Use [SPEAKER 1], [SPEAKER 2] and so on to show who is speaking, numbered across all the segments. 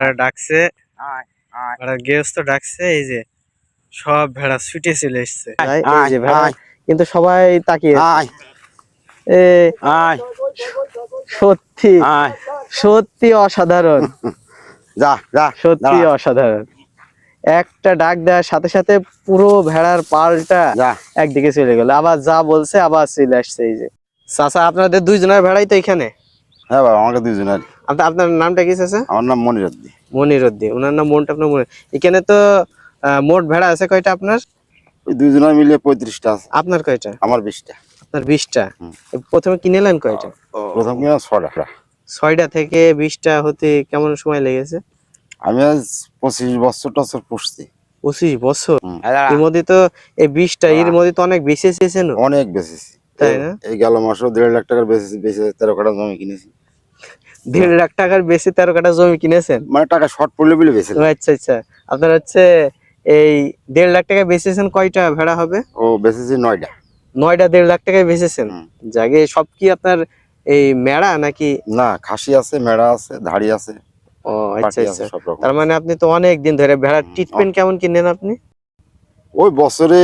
[SPEAKER 1] আর ডাকছে। আর গৃহস্থ ডাকছে এই যে সব ভেড়া ছুটে চলে এসছে।
[SPEAKER 2] এই যে ভেড়া কিন্তু সবাই তাকিয়ে এ সত্যি সত্যি অসাধারণ।
[SPEAKER 3] যা যা
[SPEAKER 2] সত্যি অসাধারণ। একটা ডাক দেওয়ার সাথে সাথে পুরো ভেড়ার পালটা
[SPEAKER 3] যা।
[SPEAKER 2] একদিকে চলে গেল। আবার যা বলছে আবার চলে আসছে এই যে। চাচা আপনাদের দুইজনের ভেড়াই তো এখানে?
[SPEAKER 3] হ্যাঁ বাবা আমাকে দুজনের
[SPEAKER 2] আপনি আপনার নামটা কি চাচা?
[SPEAKER 3] আমার নাম মনিরদ্দি
[SPEAKER 2] মনিরুদ্দি ওনার নাম মনটা আপনার মনে এখানে তো মোট ভেড়া আছে কয়টা আপনার?
[SPEAKER 3] ওই দুজনের মিলিয়ে পঁয়ত্রিশটা আছে।
[SPEAKER 2] আপনার কয়টা?
[SPEAKER 3] আমার বিশটা।
[SPEAKER 2] আপনার বিশটা। প্রথমে কিনে এলেন কয়টা?
[SPEAKER 3] প্রথম কিনা
[SPEAKER 2] ছয়টা। থেকে বিশটা হতে কেমন সময় লেগেছে?
[SPEAKER 3] আমি আজ পঁচিশ বছর টছর পুষছি।
[SPEAKER 2] পঁচিশ বছর? এর মধ্যে তো এই বিশটা এর মধ্যে তো অনেক বেশি এসেছেন
[SPEAKER 3] অনেক বেচেছি।
[SPEAKER 2] তাই না?
[SPEAKER 3] এই গেল মাসেও দেড় লাখ টাকার বেচেছি বেচে তেরো কাটা জমি কিনেছি।
[SPEAKER 2] দেড় লাখ টাকার বেশি তেরো কাটা জমি কিনেছেন?
[SPEAKER 3] মানে টাকা শর্ট পড়লে বলে বেশি
[SPEAKER 2] আচ্ছা আচ্ছা। আপনার হচ্ছে এই দেড় লাখ টাকা বেচেছেন কয়টা ভেড়া হবে?
[SPEAKER 3] ও বেচেছি নয়টা।
[SPEAKER 2] নয়টা দেড় লাখ টাকায় বেচেছেন। জাগে সব কি আপনার এই মেড়া নাকি?
[SPEAKER 3] না খাসি আছে মেড়া আছে ধাড়ি আছে
[SPEAKER 2] ও আচ্ছা আচ্ছা। তার মানে আপনি তো অনেক দিন ধরে ভেড়ার ট্রিটমেন্ট কেমন কিনেন আপনি?
[SPEAKER 3] ওই বছরে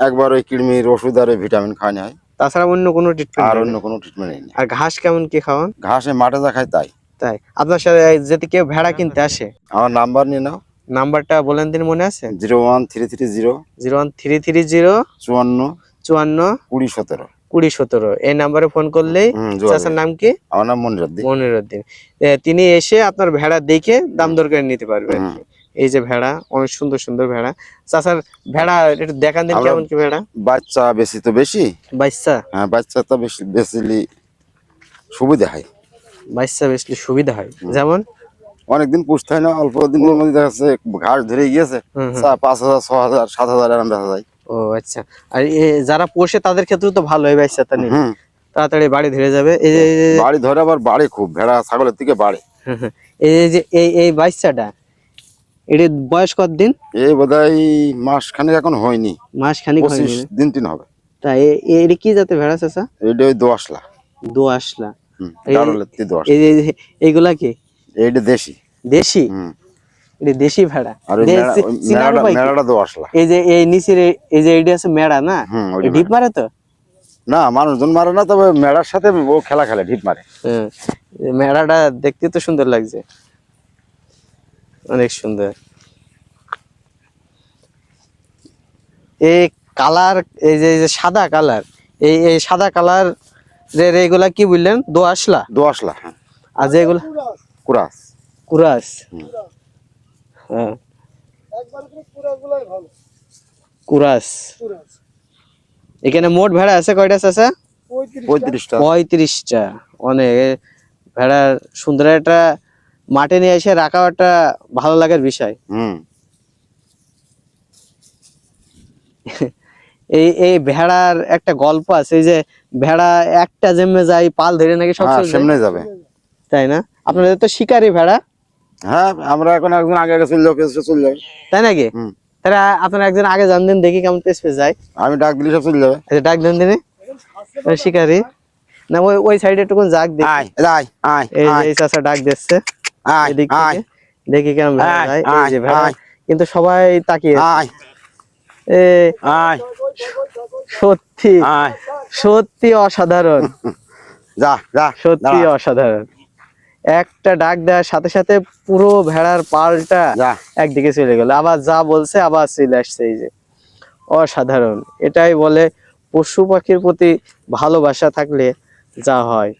[SPEAKER 3] একবার ওই কৃমির ওষুধ আর ভিটামিন খাওয়ানো হয়।
[SPEAKER 2] তাছাড়া অন্য কোনো ট্রিটমেন্ট আর
[SPEAKER 3] অন্য কোনো ট্রিটমেন্ট নেই।
[SPEAKER 2] আর ঘাস কেমন কি খাওয়ান?
[SPEAKER 3] ঘাসে মাঠে যা খায় তাই।
[SPEAKER 2] তাই। আপনার সাথে যদি কেউ ভেড়া কিনতে আসে?
[SPEAKER 3] আমার নাম্বার নিয়ে নাও।
[SPEAKER 2] নাম্বারটা বলেন দিন মনে আছে?
[SPEAKER 3] Zero one three three zero
[SPEAKER 2] zero one three three zero
[SPEAKER 3] চুয়ান্ন
[SPEAKER 2] চুয়ান্ন
[SPEAKER 3] কুড়ি সতেরো।
[SPEAKER 2] কুড়ি সতেরো। এই নাম্বারে ফোন করলেই চাচার নাম কি?
[SPEAKER 3] আমার নাম মনিরদ্দি
[SPEAKER 2] মনিরুদ্দিন। এ, তিনি এসে আপনার ভেড়া দেখে দাম দর করে নিতে পারবেন।
[SPEAKER 3] হুম।
[SPEAKER 2] এই যে ভেড়া অনেক সুন্দর সুন্দর ভেড়া। চাচার ভেড়া একটু দেখান দিন কেমন কি ভেড়া।
[SPEAKER 3] বাচ্চা বেশি তো বেশি?
[SPEAKER 2] বাইশা
[SPEAKER 3] হ্যাঁ বাচ্চা তো বেশি বেশিলি সুবিধা হয়।
[SPEAKER 2] বাইশা বেশি সুবিধা হয়। যেমন?
[SPEAKER 3] অনেকদিন পুষতে হয় না অল্প দিনের মধ্যে দেখা যাচ্ছে ঘাস ধরে গিয়েছে। পাঁচ হাজার ছ হাজার সাত হাজার এরকম দেখা যায়।
[SPEAKER 2] ও আচ্ছা। আর এ যারা পোষে তাদের ক্ষেত্রে তো ভালো হয় বাইশাটা নিয়ে। তাড়াতাড়ি বাড়ি ধরে যাবে। এই যে
[SPEAKER 3] বাড়ি ধরে আবার বাড়ে খুব ভেড়া ছাগলের থেকে বাড়ে।
[SPEAKER 2] এই যে এই এই বাইশাটা এর বয়স কত দিন?
[SPEAKER 3] এই বোধহয় মাস খানিক এখন হয়নি।
[SPEAKER 2] মাস খানিক হয়নি
[SPEAKER 3] দিন তিন হবে।
[SPEAKER 2] তা এর কি জাতে ভেড়া চাচা
[SPEAKER 3] এইটা ওই দোয়াশলা
[SPEAKER 2] দো আসলা
[SPEAKER 3] হুম
[SPEAKER 2] এই-
[SPEAKER 3] ডারলের তি দোয়াশ
[SPEAKER 2] এই যে এই যে- এইগুলা কি?
[SPEAKER 3] এইটা দেশি।
[SPEAKER 2] দেশি? এটা দেশি ভেড়া।
[SPEAKER 3] আর মেড়াটা দোয়াশলা
[SPEAKER 2] এই যে এই নিচের এই- যে আছে মেড়া না? ডিপ মারে তো?
[SPEAKER 3] না মানুষজন মারে না তবে মেড়ার সাথে ও খেলা খেলে ঢিপ মারে।
[SPEAKER 2] হ্যাঁ। মেড়াটা দেখতে তো সুন্দর লাগছে। অনেক সুন্দর। এই কালার এই যে এই যে সাদা কালার এই এই সাদা কালারের এইগুলা কি বললেন? দোআঁশলা?
[SPEAKER 3] দোয়াশলা হ্যাঁ।
[SPEAKER 2] আর যেগুলা
[SPEAKER 3] কুরাস।
[SPEAKER 2] কুরাস। হ্যাঁ। কুরাস। এখানে মোট ভেড়া আছে কয়টা চাচা?
[SPEAKER 3] পঁয়ত্রিশটা।
[SPEAKER 2] পঁয়ত্রিশটা। অনেক। ভেড়ার সুন্দর। একটা মাঠে নিয়ে এসে রাখাও একটা ভালো লাগার বিষয়।
[SPEAKER 3] হুম।
[SPEAKER 2] এই এই ভেড়ার একটা গল্প আছে যে ভেড়া একটা জেমে যায় পাল ধরে নাকি সব
[SPEAKER 3] হ্যাঁ। সামনে যাবে।
[SPEAKER 2] তাই না? আপনাদের তো শিকারি ভেড়া।
[SPEAKER 3] হ্যাঁ আমরা এখন একজন আগে আগে চলে যাবে চলে যাবে
[SPEAKER 2] তাই নাকি। তাহলে আপনারা একজন আগে জান দিন দেখি কেমন পেস পেস যায়।
[SPEAKER 3] আমি ডাক দিলে সব চলে যাবে।
[SPEAKER 2] এই ডাক দেন দিনে। শিকারি। না ওই ওই সাইডে একটু যাক দেখি।
[SPEAKER 3] আয় আয় আয়
[SPEAKER 2] এই চাষা ডাক দিচ্ছে। এদিক থেকে দেখি কেমন। কিন্তু সবাই তাকিয়ে সত্যি সত্যি অসাধারণ।
[SPEAKER 3] যা যা
[SPEAKER 2] সত্যি অসাধারণ। একটা ডাক দেওয়ার সাথে সাথে পুরো ভেড়ার পালটা একদিকে চলে গেল। আবার যা বলছে আবার চলে আসছে এই যে। অসাধারণ। এটাই বলে পশু পাখির প্রতি ভালোবাসা থাকলে যা হয়।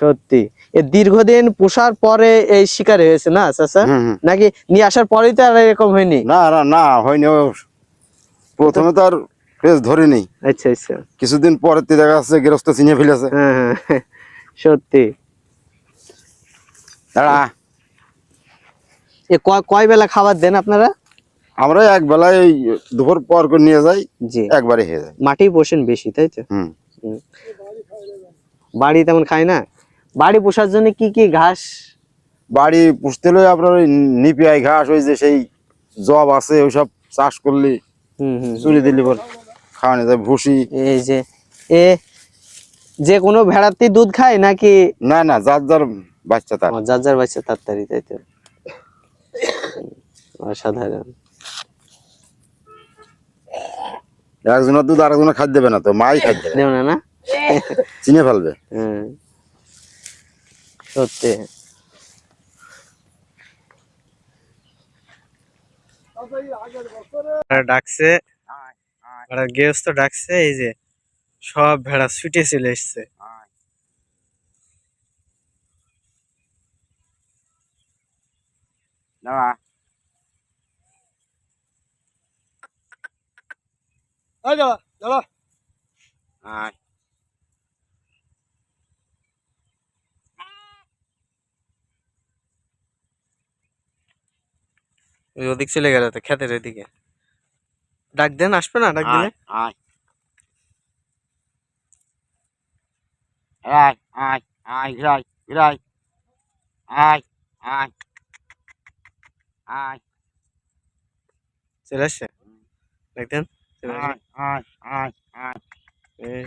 [SPEAKER 2] সত্যি। দীর্ঘদিন পোষার পরে এই শিকার হয়েছে না চাচা?
[SPEAKER 3] হুম।
[SPEAKER 2] নাকি নিয়ে আসার পরেই তো আর এরকম হয়নি?
[SPEAKER 3] না না না হয়নি। প্রথমে তো আর পেজ ধরিনি।
[SPEAKER 2] আচ্ছা আচ্ছা।
[SPEAKER 3] কিছুদিন পরে তো দেখা যাচ্ছে গৃহস্থ চিনে ফেলেছে।
[SPEAKER 2] হ্যাঁ হ্যাঁ সত্যি।
[SPEAKER 3] দাঁড়া।
[SPEAKER 2] এ কয় বেলা খাবার দেন আপনারা?
[SPEAKER 3] আমরা এক বেলায় দুপুর পর করে নিয়ে যাই
[SPEAKER 2] জি।
[SPEAKER 3] একবারে হয়ে যায়।
[SPEAKER 2] মাটি পোষেন বেশি তাই তো?
[SPEAKER 3] হুম।
[SPEAKER 2] বাড়ি তেমন খায় না? বাড়ি পোষার জন্য কি কি ঘাস?
[SPEAKER 3] বাড়ি পুষতে হলে আপনার ওই নিপিয়াই ঘাস ওই যে সেই জব আছে ওইসব চাষ করলে
[SPEAKER 2] হুম হুম।
[SPEAKER 3] চুরি দিলে পর খাওয়ানো যায় ভুসি।
[SPEAKER 2] এই যে এ যে কোনো ভেড়াতে দুধ খায় নাকি?
[SPEAKER 3] না না যার যার বাচ্চা তার।
[SPEAKER 2] যার যার বাচ্চা তাড়াতাড়ি তাই তো। অসাধারণ।
[SPEAKER 3] একজনের দুধ আরেকজনের খাদ্য দেবে না তো মাই খাদ্য। দেবে
[SPEAKER 2] না না?
[SPEAKER 3] চিনে ফেলবে।
[SPEAKER 2] হুম। সত্যি।
[SPEAKER 1] ভেড়া ডাকছে। গৃহস্থ ডাকছে এই যে সব ভেড়া ছুটে চলে এসছে। ওই ওদিক চলে গেল তো খেতের ওইদিকে। ডাক দেন আসবে না ডাক দিলে?
[SPEAKER 3] আয় আয়। আয় ঘিরাই ঘিরাই আয় আয় আয়।
[SPEAKER 1] চলে আসছে?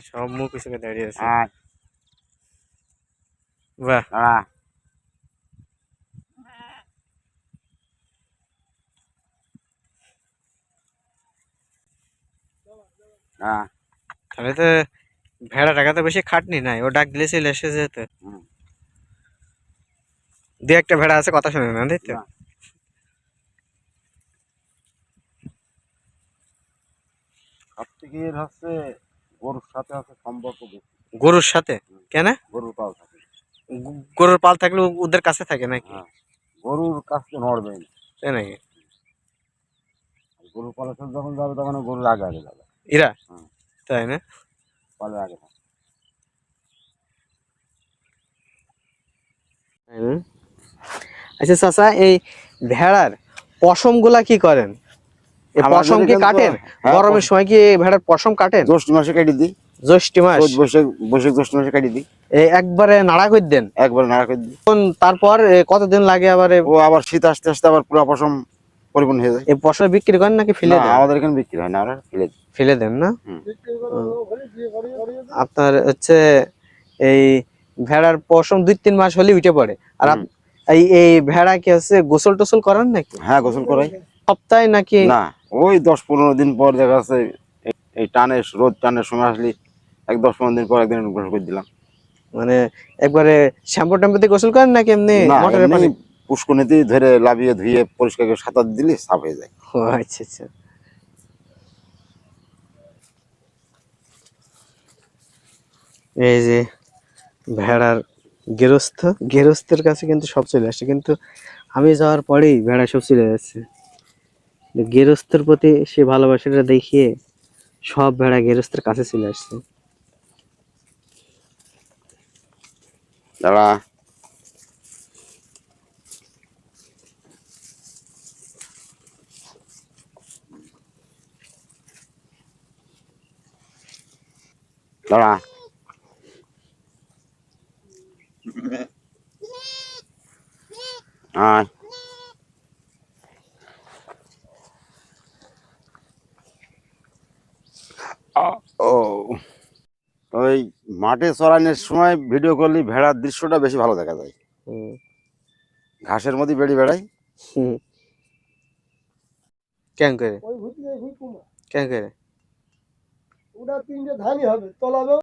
[SPEAKER 1] সব মুখ পিছনে দাঁড়িয়ে আছে। বাহ।
[SPEAKER 3] হ্যাঁ
[SPEAKER 1] তাহলে তো ভেড়া টাকা তো বেশি খাটনি নাই ও ডাক দিলে চলে এসে
[SPEAKER 3] হুম।
[SPEAKER 1] দু একটা ভেড়া আছে কথা শুনে না তাই তো?
[SPEAKER 3] না। সব থেকে হচ্ছে গরুর সাথে হচ্ছে সম্পর্ক বেশি।
[SPEAKER 1] গরুর সাথে? কেন?
[SPEAKER 3] গরুর পাল থাকে।
[SPEAKER 1] গরুর পাল থাকলে ওদের কাছে থাকে নাকি?
[SPEAKER 3] হ্যাঁ। গরুর কাছ নড়বে না
[SPEAKER 1] তাই নাকি?
[SPEAKER 3] গরুর পালের সাথে যখন যাবে তখন গরুর আগে আগে যাবে।
[SPEAKER 1] এরা তাই না?
[SPEAKER 3] পালের আগে
[SPEAKER 2] আচ্ছা চাচা এই ভেড়ার পশমগুলা কি করেন? পশম কি কাটেন?
[SPEAKER 3] হ্যাঁ,
[SPEAKER 2] গরমের সময় কি ভেড়ার পশম কাটেন?
[SPEAKER 3] জ্যৈষ্ঠ মাসে কেটে দিই।
[SPEAKER 2] জ্যৈষ্ঠ মাস?
[SPEAKER 3] বৈশাখ বৈশাখ জ্যৈষ্ঠ মাসে কেটে দিই।
[SPEAKER 2] একবারে নাড়া করে দেন?
[SPEAKER 3] একবার নাড়া করে দিই।
[SPEAKER 2] তারপর কতদিন লাগে আবার
[SPEAKER 3] ও আবার শীত আসতে আসতে আবার পুরো পশম পরিপূর্ণ হয়ে যায়।
[SPEAKER 2] এই পশম বিক্রি করেন নাকি ফেলে দেন?
[SPEAKER 3] আমাদের এখানে বিক্রি হয় না আমরা ফেলে দিই।
[SPEAKER 2] ফেলে দেন না? আপনার হচ্ছে এই ভেড়ার পশম দুই তিন মাস হলে উঠে পড়ে। আর এই এই ভেড়া কি হচ্ছে গোসল টোসল করেন নাকি?
[SPEAKER 3] হ্যাঁ গোসল করাই।
[SPEAKER 2] সপ্তাহে নাকি?
[SPEAKER 3] না ওই দশ পনেরো দিন পর দেখা যাচ্ছে এই- টানের রোদ টানের সময় আসলি এক দশ পনেরো দিন পর একদিন গোসল করে দিলাম।
[SPEAKER 2] মানে একবারে শ্যাম্পু ট্যাম্পু দিয়ে গোসল করেন নাকি এমনি মোটরের পানি
[SPEAKER 3] এমনি পুষ্কনিতেই ধরে লাভিয়ে ধুয়ে পরিষ্কার করে সাঁতার দিলে সাফ হয়ে যায়।
[SPEAKER 2] ও আচ্ছা আচ্ছা। এই যে ভেড়ার গেরস্থ গেরস্থের কাছে কিন্তু সব চলে আসছে কিন্তু আমি যাওয়ার পরেই ভেড়া সব চলে যাচ্ছে। গেরস্থের প্রতি সে ভালোবাসাটা দেখিয়ে সব ভেড়া গেরস্থের কাছে চলে আসছে।
[SPEAKER 3] দাঁড়া। দাঁড়া। আয়। ও ওই মাঠে চড়ানোর সময় ভিডিও করলে ভেড়ার দৃশ্যটা বেশি ভালো দেখা যায়। ঘাসের মধ্যে বেড়ে বেড়াই।
[SPEAKER 2] হুম। কেন করে? কেন করে?
[SPEAKER 4] ওটা তিনটে ধানই হবে তলাবে